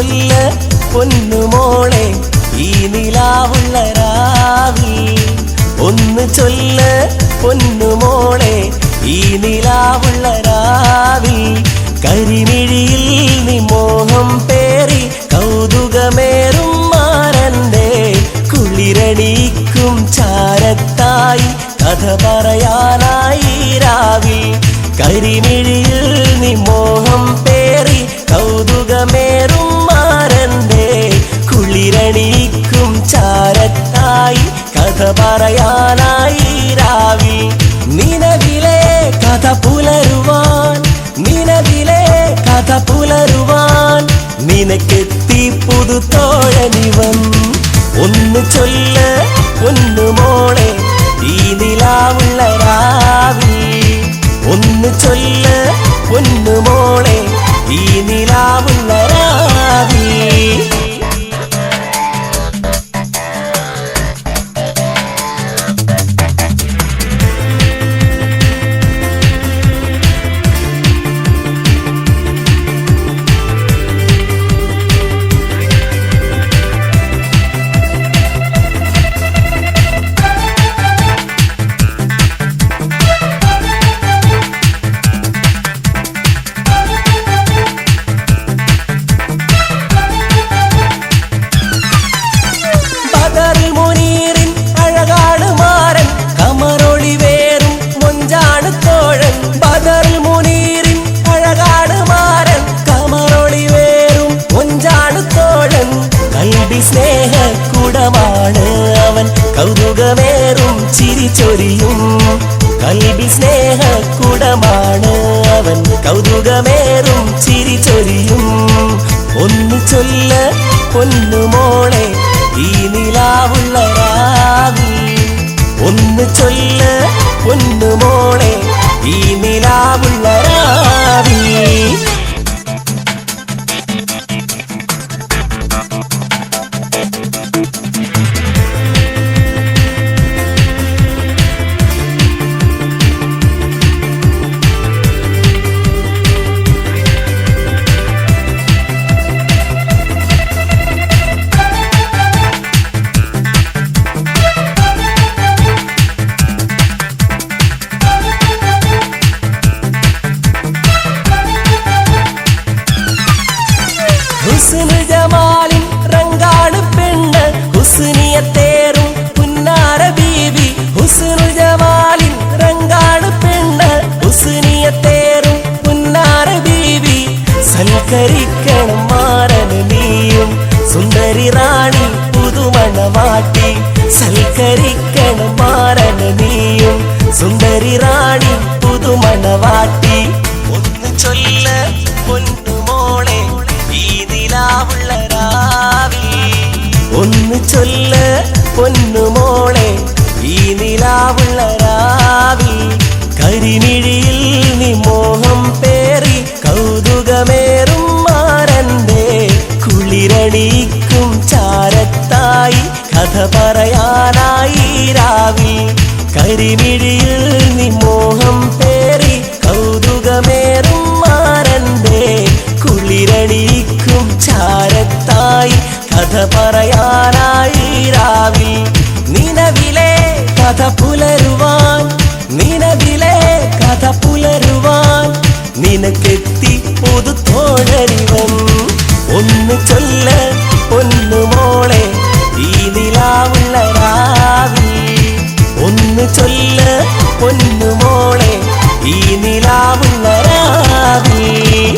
ചൊല്ല പൊന്നുമോളെ ഈ നിലാവുള്ള രാവിൽ. ഒന്ന് ചൊല്ല പൊന്നുമോളെ ഈ നിലാവുള്ള രാവിൽ. കരിമിഴിയിൽ നീ മോഹം പേറി കൗതുകമേറും മാരന്റെ കുളിരണീക്കും ചാരത്തായി കഥ പറയാനായി രാവിൽ. കരിമിഴിയിൽ നീ മോഹം പേറി കൗതുകമേ കുളിരണിക്കും ചാരത്തായി. കഥ പറയാനായി രാവിൽ നിലവിലെ കഥ പുലരുവാൻ നിലവിലെ കഥ പുലരുവാൻ. നിനക്കെത്തി പുതുത്തോഴനിവൻ ഒന്ന് ചൊല്ല് ഒന്ന് മോളെ കൽവി സ്നേഹ കുടമാണ് അവൻ. കൗതുകമേറും ചിരിച്ചൊരിയും. കൽബി കൽവി സ്നേഹ കുടമാണ് അവൻ. കൗതുകമേറും ചിരിച്ചൊരിയും. ഒന്ന് ചൊല്ല് പൊന്നുമോളെ ഈ നിലാവുള്ള രാവിൽ ഹുസ്നു ജമാലിൻ റങ്കാണ് പെണ്ണ് ഹുസ്നിയത്തേറും പുന്നാര ബീവി ഹുസ്നു ജമാലിൻ റങ്കാണ് പെണ്ണ് ഹുസ്നിയത്തേറും പുന്നാര ബീവി സൽക്കരിക്കണം മാറന് നീയും സുന്ദരി റാണി പുതുമണവാട്ടി സൽക്കരിക്കണം മാറന് നീയും സുന്ദരി റാണി കഥ പറയാനായി രാവിൽ കരിമിഴിയിൽ നീ ചൊല്ല പൊന്നുമോളെ ഈ നിലാവുള്ള രാവിൽ